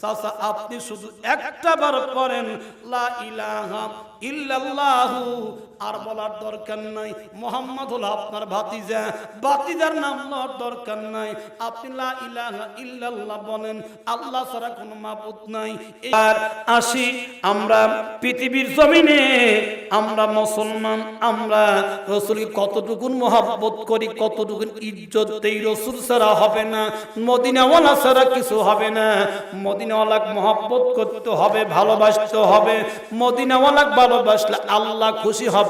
চাচা আপনি শুধু একটা বার পড়েন লা ইলাহা ইল্লাল্লাহু আর বলার দরকার নাই। মোহাম্মদ হলো আপনার ভাতিজা। ভাতিজার নাম নেওয়ার দরকার নাই। আপনি ইল্লাল্লাহ বলেন, আল্লাহ ছাড়া কোনো মাবুদ নাই। আর আসি আমরা পৃথিবীর জমিনে। আমরা মুসলমান, আমরা রসুল কতটুকুন মহাব্বত করি, কতটুকুন ইজ্জত দেই রসুল ছাড়া হবে না। মদিনাওয়ালা ছাড়া কিছু হবে না। মদিনাওয়ালা মহাব্বত করতে হবে, ভালোবাসতে হবে। মদিনাওয়ালাক ভালোবাসলে আল্লাহ খুশি হবে।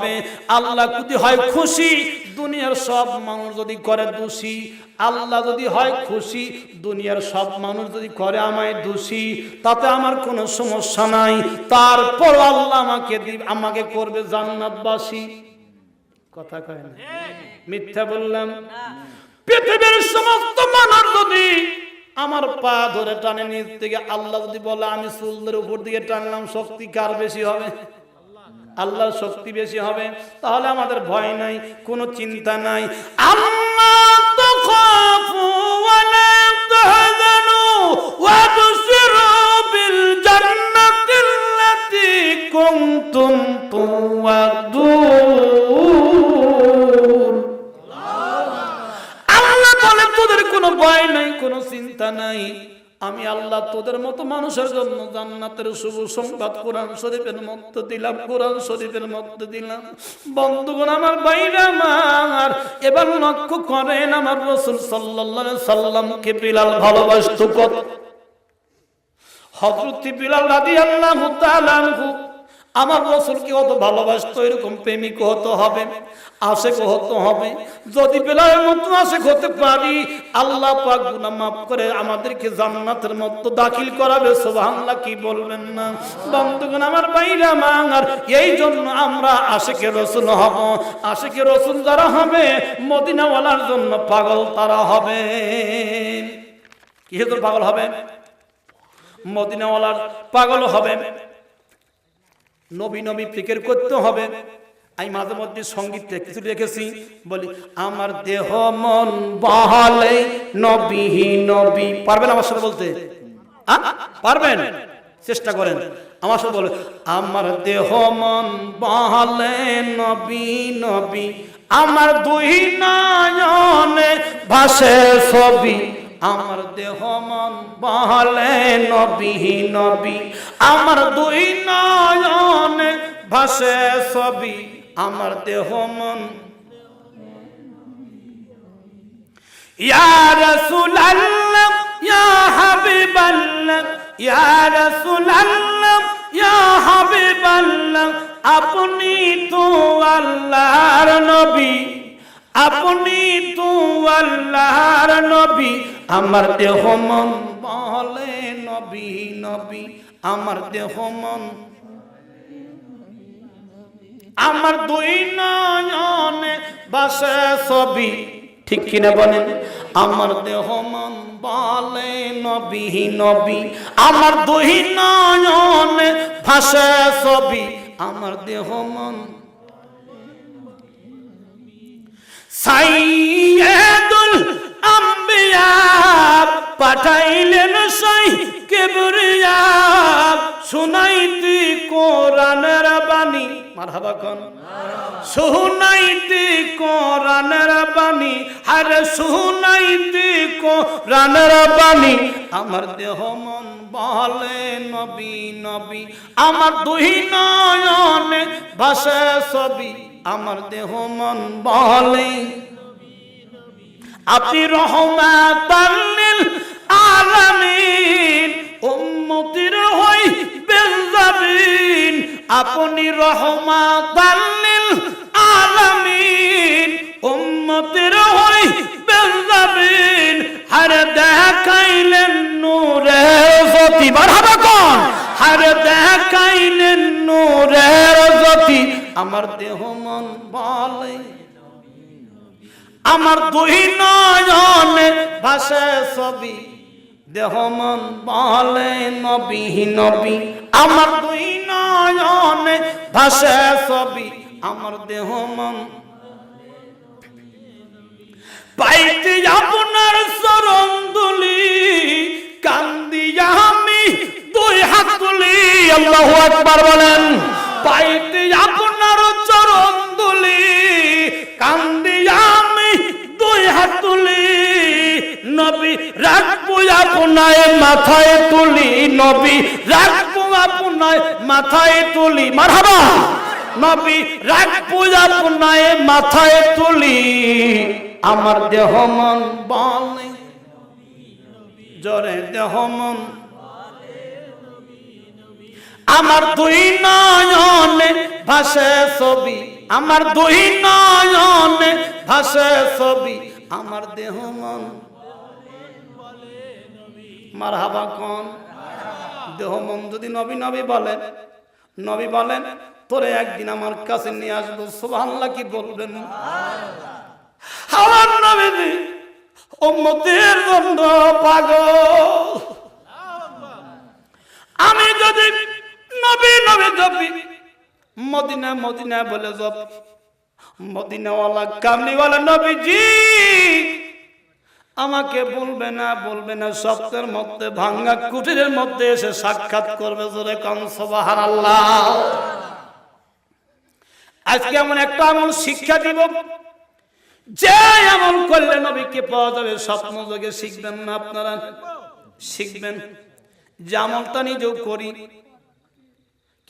আল্লাহ যদি হয় খুশি, দুনিয়ার সব মানুষ যদি করে দোষী। আল্লাহ যদি হয় খুশি, দুনিয়ার সব মানুষ যদি করে আমায় দোষী। তাতে আমার কোনো সমস্যা নাই। তারপর আল্লাহ আমাকে আমাকে করবে জান্নাতবাসী। কথা কয় না? মিথ্যা বললাম? পৃথিবীর সমস্ত মানুষ যদি আমার পা ধরে টানে নিচ থেকে, আল্লাহ যদি বলে, আমি চুলদের উপর দিকে টানলাম, শক্তি কার বেশি হবে? আল্লাহর শক্তি বেশি হবে, তাহলে আমাদের ভয় নাই, কোনো চিন্তা নাই। আল্লাহ আল্লাহ বলে তোদের কোনো ভয় নাই, কোনো চিন্তা নাই। আমি আল্লাহ তোদের মতো মানুষের জন্য জান্নাতের শুভ সংবাদ কোরআন শরীফের মধ্য দিলাম, কোরআন শরীফের মধ্যে দিলাম। বন্ধুগণ, আমার বাইরে আমার, এবার লক্ষ্য করেন আমার রসুল সাল্লাহ সাল্লামকে বিলাল ভালোবাসত কত? হজরতি বিলাল রাদি আল্লাহ আমার রসুলকে অত ভালোবাসতো, এরকম প্রেমিক হতে হবে, আশেক হতে হবে। যদি বেলার মতো আশেক হতে পারি, আল্লাহ পাক গুনাহ মাফ করে আমাদেরকে জান্নাতের মতো দাখিল করাবে, সুবহানাল্লাহ, কি বলবেন না? বন্ধুগণ, আমার বাইরে আমার এই জন্য আমরা আশেকে রসুল হব। আশেকে রসুল যারা হবে, মদিনাওয়ালার জন্য পাগল তারা হবে। কি হেতু পাগল হবে? মদিনাওয়ালার পাগল হবে। নবী নবী ফিকের করতে হবে। আমি মাঝে মধ্যে সংগীত কিছু রেখেছি। বলি, আমার দেহ মন বহালে নবী নবী। পারবেন আমার সাথে বলতে? পারবেন? চেষ্টা করেন। আমার সাথে বলে, আমার দেহ মন বহালে নবী নবী। আমার দুই নয়নে ভাসে ছবি আমার দেহ মন বহলে নবী নবী। আমার দুই নয়নে ভাসে ছবি। আমার দেহ মন। ইয়া রাসূলুল্লাহ, ইয়া হাবিবাল্লাহ, ইয়া রাসূলুল্লাহ, ইয়া হাবিবাল্লাহ। আপনি তো আল্লাহর নবী, আপনি আল্লাহর নবী, আমার দেহ মন বলে নবী নবী, আমার দেহ মন। আমার দুই নয়নে বাসে ছবি, ঠিক কিনা বলেন? আমার দেহ মন বলে নবী নবী, আমার দুই নয়নে ভাসে ছবি, আমার দেহ মন সাইয়্যিদুল আম্বিয়া পাঠাইলেন সাই কেবরিয়া। শুনাইতি কোরআনের বাণী। মারহাবা কোন? শুনাইতি কোরআনের বাণী। আরে শুনাইতি কোরআনের বাণী। আমার দেহ মন বলে নবী নবী। আমার দুই নয়নে ভাসে ছবি। আমার দেহ মন বলে। আপনি রহমাতাল্লিল আলামিন, উম্মতির হই বেজাবিন আপনি রহমাতাল্লিল আলামিন, উম্মতির হই বেজাবিন হারে দেখাইলেন নূরের জ্যোতি মারহাবা কোন? হারে দেখাইলেন নূরের জ্যোতি আমার দেহ মন বলে। আমার দুই নয়নে ভাসে ছবি। দেহ মন বলে, নবী নবী। আমার দুই নয়নে ভাসে ছবি। আমার দেহ মন পাইতে আপনার চরণ দুলি কান্দিয়া আমি আল্লাহু আকবার বলেন পাইতে রাখব আপনায় মাথায় তুলি নবী, রাখব আপনায় মাথায় তুলি, মারহাবা! নবী, রাখব আপনায় মাথায় তুলি, আমার দেহ মন বলে জরে দেহ মন আমার দুই নয়নে ভাসে ছবি, আমার দুই নয়নে ভাসে ছবি, আমার দেহ মন মার হাবা কন দেহ মন যদি নবী নবী বলেন নবী বলেন তোরে একদিন আমার কাছে নিয়ে আসব, সুবহানাল্লাহ কি বলবেন? আমি যদি নবী নবী জপি, মদিনা মদিনা বলে জপ, মদিনাওয়ালা কামলিওয়ালা নবীজি আমাকে বলবে না বলবে না সপ্তাহের মধ্যে ভাঙ্গা কুটিরের মধ্যে এসে সাক্ষাৎ করবে জোরে কংসবাহার আল্লাহ আজকে এমন একটা আমল শিক্ষা দিব, যে আমল করলে নবীকে পাওয়া যাবে স্বপ্ন যোগে শিখবেন না আপনারা? শিখবেন। যে আমলটা নিজেও করি,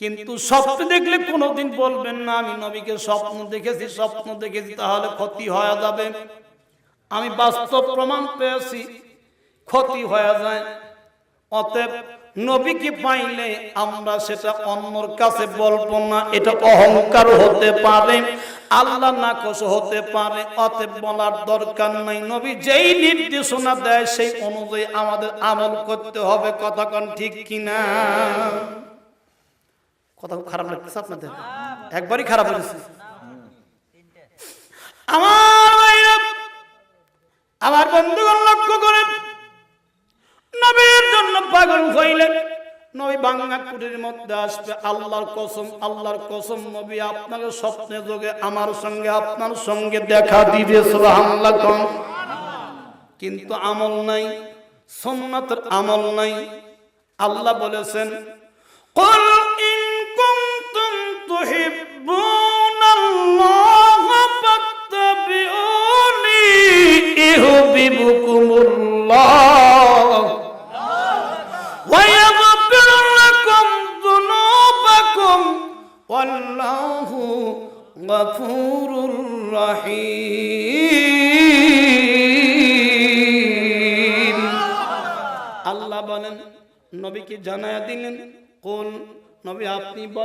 কিন্তু স্বপ্ন দেখলে কোনোদিন বলবেন না, আমি নবীকে স্বপ্ন দেখেছি স্বপ্ন দেখেছি, তাহলে ক্ষতি হয়ে যাবে। আমি বাস্তব প্রমাণ পেয়েছি, ক্ষতি হয়ে যায়। অতএব নবীকে পাইলে আমরা সেটা অন্যর কাছে বলব না, এটা অহংকার হতে পারে, আল্লাহ নাকশ হতে পারে, অতএব বলার দরকার নাই। নবী যেই নির্দেশনা দেয়, সেই অনুযায়ী আমাদের আমল করতে হবে, কথা কতক্ষণ ঠিক কিনা? কথা খারাপ লাগতেছে আপনাদের। একবারই খারাপ লাগছে আমার আমার বন্ধুগণ লক্ষ্য করেন। নবীর জন্য পাগল হইলেন। নবী বাংলা কুটির মধ্যে আসবে। আল্লাহর কসম আল্লাহর কসম, নবী আপনার স্বপ্নে যোগে আমার সঙ্গে, আপনার সঙ্গে দেখা দিবে, সুবহানাল্লাহ কিন্তু আমল নাই, সুন্নাতের আমল নাই। আল্লাহ বলেছেন قل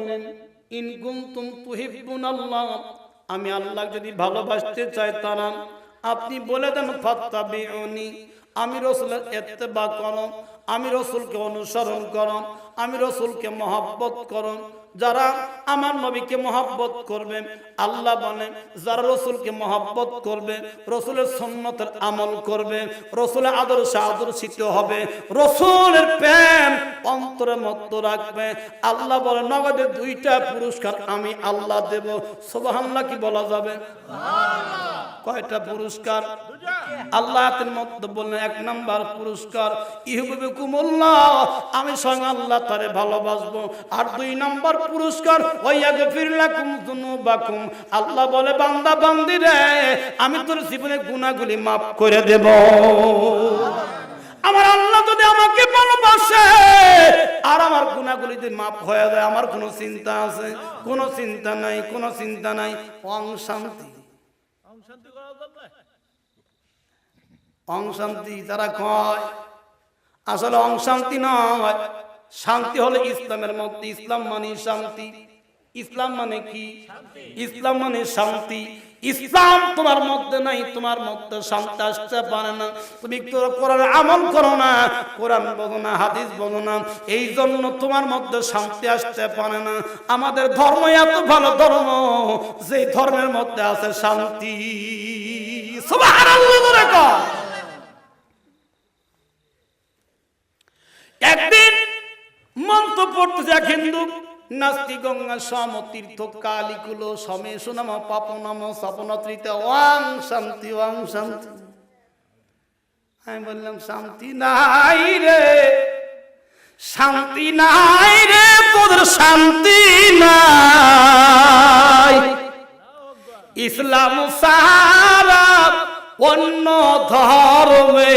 বলেন, ইন তুম তুহিবুন আল্লাহ আমি আল্লাহ যদি ভালোবাসতে চাই তারা, আপনি বলে দেন, ফাত্তাবিউনি আমি রসুলের এত্তেবা করো, আমি রসুলকে অনুসরণ করো, আমি রসুলকে মহাব্বত করো। যারা আমার নবীকে মহাব্বত করবে, আল্লাহ বলেন যারা রসুলকে মহাব্বত করবে, রসুলের সন্ন্যতের আমল করবে, রসুলের আদর্শে আদর্শিত হবে, রসুলের প্রেম অন্তরে মত্ত রাখবে। আল্লাহ বলে, নগদে দুইটা পুরস্কার আমি আল্লাহ দেব। সোবাহান্লা কি বলা যাবে? কয়টা পুরস্কার? আল্লাহের মধ্যে বললেন, এক নাম্বার পুরস্কার ইহুবে কুমুল্লাহ আমি স্বয়ং আল্লাহ তারে ভালোবাসবো। আর দুই নাম্বার পুরস্কার ওয়াইয়াগে ফিরলাকুম যুনুবাকুম। আল্লাহ বলে, বান্দা, বান্দি রে, আমি তোর জীবনে গুনাহগুলি মাফ করে দেব। আমার আল্লাহ যদি আমাকে ভালোবাসে, আর আমার গুনাহগুলি যদি মাফ হয়ে যায়, আমার কোনো চিন্তা আছে? কোনো চিন্তা নাই, কোনো চিন্তা নাই। অং শান্তি। অংশান্তি তারা কয় আসলে অংশান্তি নয়। শান্তি হলে ইসলামের মধ্যে ইসলাম মানে শান্তি। ইসলাম মানে কি? ইসলাম মানে শান্তি। ইসলাম তোমার মধ্যে নাই, তোমার মধ্যে শান্তি আসতে পারে না। তুমি কোরআন আমল করো না, কোরআন বলো না, হাদিস বলো না এই জন্য তোমার মধ্যে শান্তি আসতে পারে না। আমাদের ধর্ম এত ভালো ধর্ম যে ধর্মের মধ্যে আছে শান্তি। একদিন মন্ত্র পড়তেছে এক হিন্দু নাস্তি গঙ্গা সম তীর্থ কালিকুলো সমে সুনাম পাপ নাম স্বপ্ন তৃত ওয়াং শান্তি ওয়াং শান্তি। আমি বললাম, শান্তি নাই রে, শান্তি নাই রে তোদের শান্তি নাই। ইসলাম সারা অন্য ধর্মে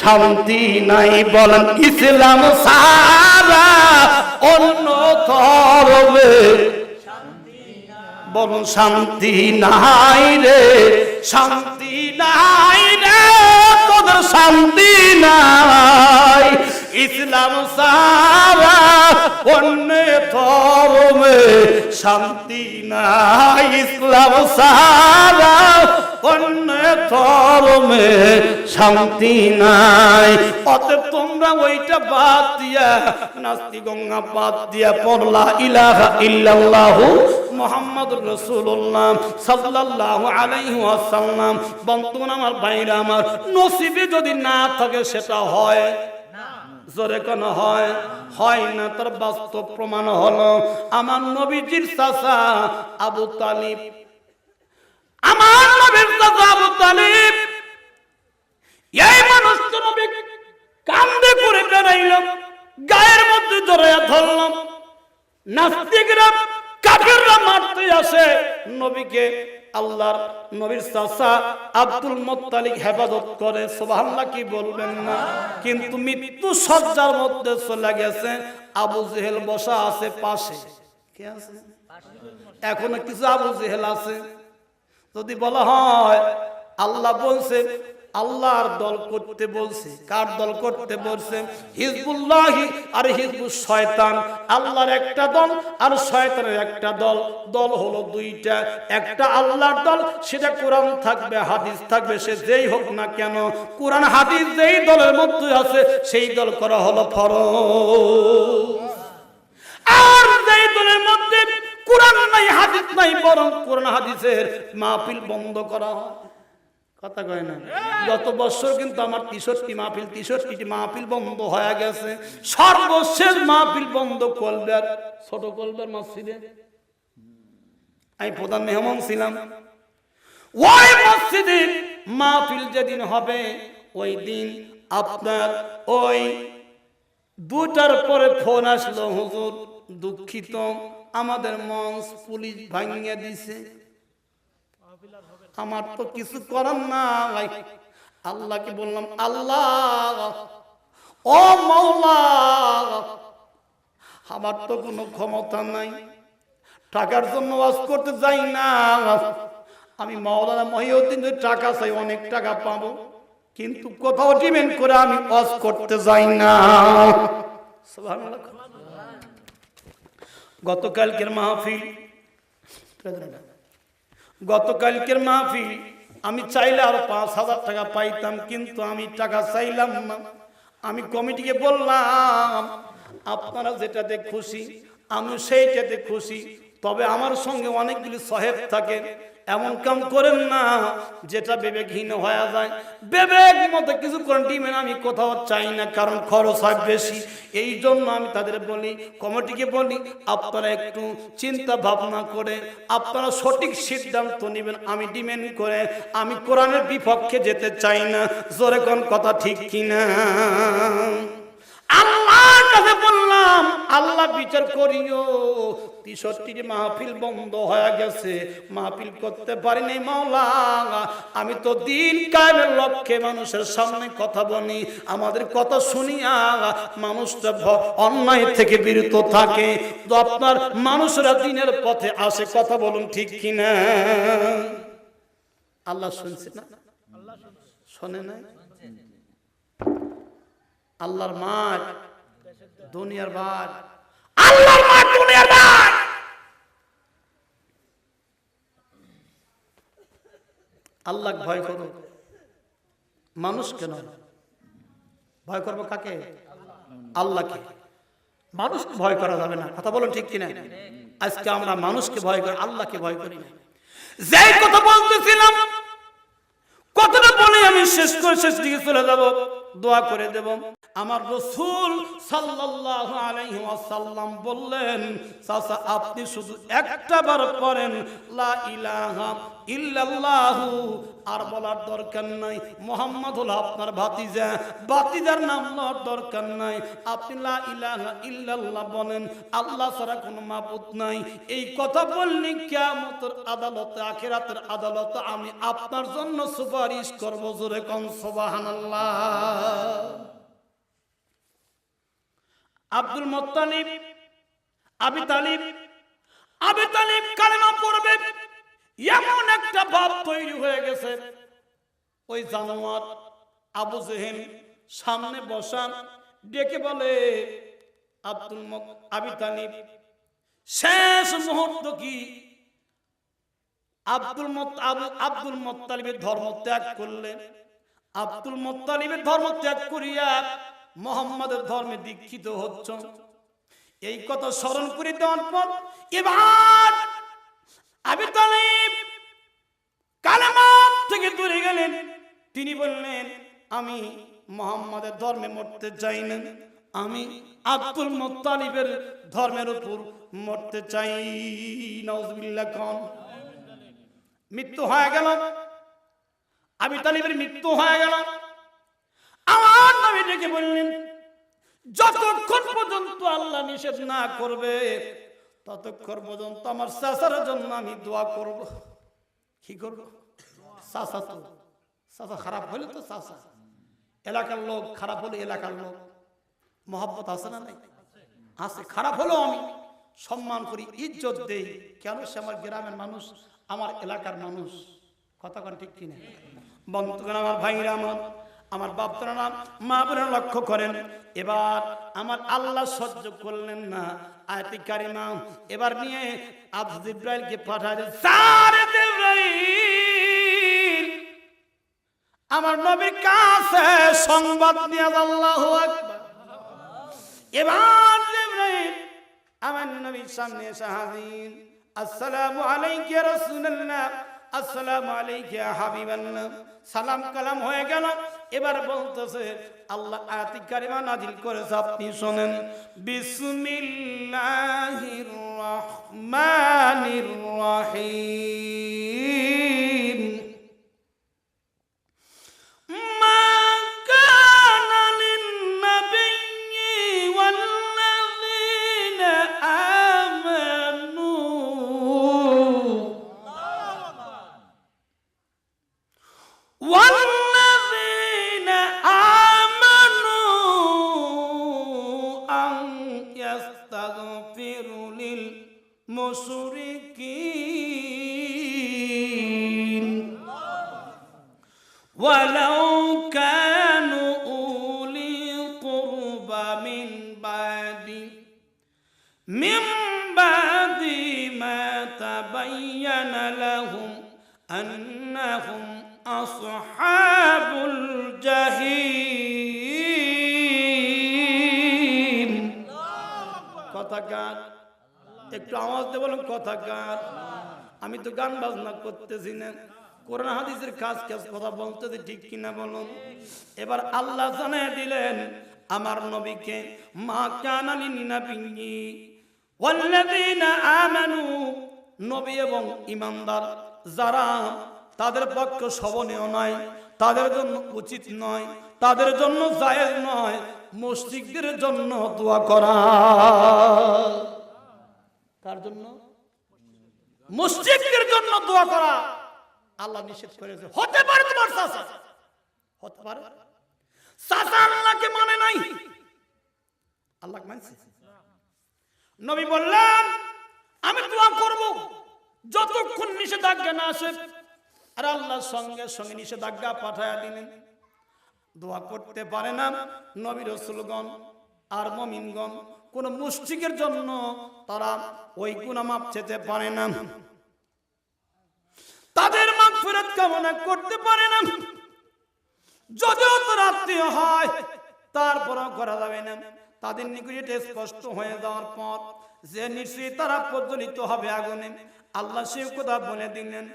শান্তি নাই বলেন, ইসলাম সারা অন্য তরবে বলুন শান্তি নাই রে শান্তি নাই রে তোদের শান্তি নাই। ইসলাম সারা অন্য ধর্মে শান্তি নাই। ইসলাম সারা অন্য ধর্মে শান্তি নাই। অতএব তোমরা ওইটা বাদ দিয়া নাস্তি গঙ্গা বাদ দিয়া পড়লা ইলাহা ইল্লাল্লাহু মোহাম্মদ রসুল্লাহ সাল্লাল্লাহু আলাইহি ওয়াসাল্লাম। বন্ধুগণ আমার ভাইরা, আমার নসিবে যদি না থাকে সেটা হয় জোরে কোন হয় হয় না, তার বাস্তব প্রমাণ হলো আমার নবীজির চাচা আবু তালিব। আমার নবীর চাচা আবু তালিব। এই মানুষ তো নবী কান্দে করে বেড়াইলাম গায়ের মধ্যে জড়াইয়া ধরলাম নাস্তিকরা কাফেররা মারতে আসে নবীকে। আল্লাহর নবীর চাচা আব্দুল মোত্তালিক হেফাজত করে, সুবহানাল্লাহ, কি বলবেন না? কিন্তু মৃত্যু সজ্জার মধ্যে চলে গেছে, আবু জেহেল বসা আছে পাশে। এখনও কিছু আবু জেহেল আছে। যদি বলা হয়, আল্লাহ বলছে আল্লাহর দল করতে বলছে, কার দল করতে বলছে? হিজবুল্লাহি আর হিজবুল শয়তান। আল্লাহর একটা দল আর শয়তানের একটা দল। দল হলো দুইটা। একটা আল্লাহর দল, সেটা কোরআন থাকবে, হাদিস থাকবে, সে যেই হোক না কেন। কোরআন, হাদিস যেই দলের মধ্যে আছে, সেই দল করা হলো ফরজ। আর যেই দলের মধ্যে কোরআন নাই, হাদিস নাই, বরং কোরআন, হাদিসের মাহফিল বন্ধ করা হয়। কথা কয় না? গত বছর কিন্তু আমার তিষট্টি মাহফিল তিষট্টি মাহফিল বন্ধ হয়ে গেছে। সর্বশেষ মাহফিল বন্ধ কলবার ছোট কলবার মসজিদে? আমি প্রধান মেহমান ছিলাম। ওই মসজিদে মাহফিল যেদিন হবে, ওই দিন আপনার ওই দুটার পরে ফোন আসলো, হুজুর, দুঃখিত, আমাদের মঞ্চ পুলিশ ভাঙিয়ে দিছে। আমার তো কিছু করার নাই। আল্লাহকে বললাম, আল্লাহ, ও মৌলা আমার তো কোনো ক্ষমতা নাই। টাকার জন্য ওয়াজ করতে যাই না। আমি মাওলানা মহিউদ্দিন যদি টাকা চাই, অনেক টাকা পাবো। কিন্তু কোথাও ডিমেন্ড করে আমি ওয়াজ করতে যাই না। গতকালকের মাহফিল গতকালকের মাহফিল আমি চাইলে আরও পাঁচ হাজার টাকা পাইতাম, কিন্তু আমি টাকা চাইলাম না। আমি কমিটিকে বললাম, আপনারা যেটাতে খুশি আমি সেইটাতে খুশি। তবে আমার সঙ্গে অনেকগুলি সহেব থাকে এমন কাম করেন না, যেটা বিবেকহীন হয়ে যায়। বিবেক মতো কিছু করেন টিমেন আমি কোথাও চাই না, কারণ খরচ হয় বেশি। এই জন্য আমি তাদের বলি, কমিটিকে বলি, আপনারা একটু চিন্তা ভাবনা করে, আপনারা সঠিক সিদ্ধান্ত নেবেন, আমি ডিমেন্ড করে, আমি কোরআনের বিপক্ষে যেতে চাই না। জোরে কোন কথা ঠিক কিনা? আল্লাহর কাছে বললাম, আল্লাহ বিচার করিও। তিষট্টির মাহফিল বন্ধ হয়ে গেছে। মাহফিল করতে পারিনি মাওলা। আমি তো দিন কায়েমের লক্ষ্যে মানুষের সামনে কথা বলি, আমাদের কথা শুনিয়া মানুষটা অন্যায় থেকে বিরত থাকে। তো আপনার মানুষরা দিনের পথে আসে, কথা বলুন ঠিক কিনা? আল্লাহ শুনছে না? শোনে না আল্লাহর মাঠ, দুনিয়ার ভাট আল্লাহর মাঠ, দুনিয়ার ভাট আল্লাহ ভয় করো মানুষকে নয় ভয় করব কাকে? আল্লাহকে। মানুষকে ভয় করা যাবে না। কথা বলুন ঠিক কিনা? আজকে আমরা মানুষকে ভয় করি, আল্লাহকে ভয় করি না। যেই কথা বলতেছিলাম কতটা বলে আমি শেষ করে শেষ দিকে চলে যাব। দোয়া করে দেব। আমার রসুল সাল্লাল্লাহু আলাইহি ওয়াসাল্লাম বললেন, চাচা, আপনি শুধু একটা বার পড়েন। লা ইলাহা ইল্লাল্লাহু। আর বলার দরকার নাই মোহাম্মদ হলো আপনার ভাতিজা। ভাতিজার নাম নেওয়ার দরকার নাই। আপনি লা ইলাহা ইল্লাল্লাহ বলেন, আল্লাহ ছাড়া কোনো মাবুদ নাই। এই কথা বললে কিয়ামতের আদালতে, আখিরাতের আদালতে আমি আপনার জন্য সুপারিশ করব জোরে কোন, সুবহানাল্লাহ। আব্দুল মোত্তালিব, আবি তালিব আবি তালিব কালেমা পড়বে। এমন একটা ভাব তৈরি হয়ে গেছে। ওই জানোয়ার আবু জেহেল সামনে বসান, ডেকে বলে, আব্দুল আবি তালিব, শেষ মুহূর্ত কি? আব্দুল আব্দুল মোত্তালিবের ধর্ম ত্যাগ করলেন। আব্দুল মোত্তালিবের ধর্ম ত্যাগ করিয়া মোহাম্মদের ধর্মে দীক্ষিত হচ্ছ এই কথা স্মরণ করে দেওয়ার পর এবার আবি তালিব কালেমাত থেকে দূরে গেলেন। তিনি বললেন, আমি মোহাম্মদের ধর্মে মরতে চাই না। আমি আব্দুল মোত্তালিবের ধর্মের উপর মরতে চাই। নজবিল্লা খান। মৃত্যু হয়ে গেল। আবি তালিবের মৃত্যু হয়ে গেল। আমার নবী ডেকে বললেন, যতক্ষণ পর্যন্ত আল্লাহ নিষেধ না করবে ততক্ষণ পর্যন্ত আমার চাষার জন্য আমি দোয়া করব। কি করব? চাষা তো চাষা খারাপ হলে তো চাষা এলাকার লোক খারাপ হলে এলাকার লোক। মহব্বত আছে না নাই? আছে, খারাপ হলেও আমি সম্মান করি, ইজ্জত দেই। কেন সে আমার গ্রামের মানুষ, আমার এলাকার মানুষ? কথা কোন ঠিক কিনা? বন্ধুগণ, আমার ভাইরা, আমার আমার বাপতারা নাম মা বোনের লক্ষ্য করেন, এবার আমার আল্লাহ সহ্য করলেন না। আয়তি কারিমা, এবার নিয়ে আব্দুল ইব্রাহিমকে পাঠায় সারে জিব্রাইল, আমার নবীর কাছে সংবাদ নিয়ে আল্লাহু আকবার। এবার জিব্রাইল আমার নবীর সামনে এসে হাজির, আসসালামু আলাইকা রাসূলুল্লাহ, আসসালামু আলাইকা হাবিবাল্লাহ। সালাম কালাম হয়ে গেল। এবার বলতেছে আল্লাহ আয়াতি কারিমা নাজিল করেছে আপনি শুনেন। বিসমিল্লাহির রহমানির রহিম। ما أصحاب الجحيم কথা গান একটু আওয়াজ দিয়ে বলুন কথা গান আমি তো গান বাজনা করতেছি না কোরআন হাদিসের কাজ কাজ কথা বলতে ঠিক কিনা বলুন এবার আল্লাহ জানিয়ে দিলেন আমার নবীকে মা কানালি নাবিয়্যি ওয়াল্লাযীনা আমানু নবী এবং ইমানদার যারা তাদের পক্ষে শোভনীয় নয়, তাদের জন্য উচিত নয়, তাদের জন্য জায়েজ নয় মসজিদদের জন্য দোয়া করা। কার জন্য? মসজিদের জন্য দোয়া করা। আল্লাহ নিষেধ করেছে। হতে পারে তোমার চাচা। হতে পারে। চাচা আল্লাহকে মানে নাই। আল্লাহ মানছে। নবী বললেন, আমি দোয়া করব। যতক্ষণ নিষেধাজ্ঞা না আসে আর আল্লাহর সঙ্গে সঙ্গে নিষেধাজ্ঞা পাঠায়া দিলেন। দোয়া করতে পারে না নবী রসুলগণ আর মমিনগণ, কোন মুষ্টিকের জন্য তারা ওই গুণামাপ চেতে পারে না। তাদের মাগ ফেরত কামনা করতে পারে না। যদিও তার আত্মীয় হয়, তারপরও করা যাবে না। তাদের নিকট স্পষ্ট হয়ে যাওয়ার পর যে নিশ্চয়ই তারা প্রজ্বলিত হবে আগুনে। আল্লাহ সে কথা বলে দিলেন।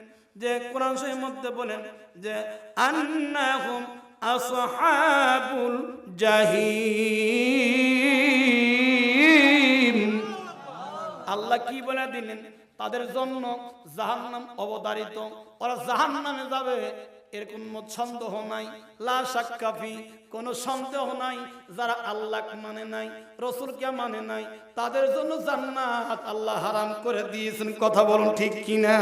যে কোরআন শরীফের মধ্যে বলেন যে, আন্নাহুম আসহাবুল জাহিম। আল্লাহ কি বলে দিলেন? তাদের জন্য জাহান্নাম অবতারিত ওরা জাহান্নামে যাবে। এর কোনো সন্দেহ নাই। লা সাক্কাফি কোনো সন্দেহ নাই। যারা আল্লাহ মানে নাই, রসুলকে মানে নাই, তাদের জন্য জান্নাত আল্লাহ হারাম করে দিয়েছেন। কথা বলুন ঠিক কিনা?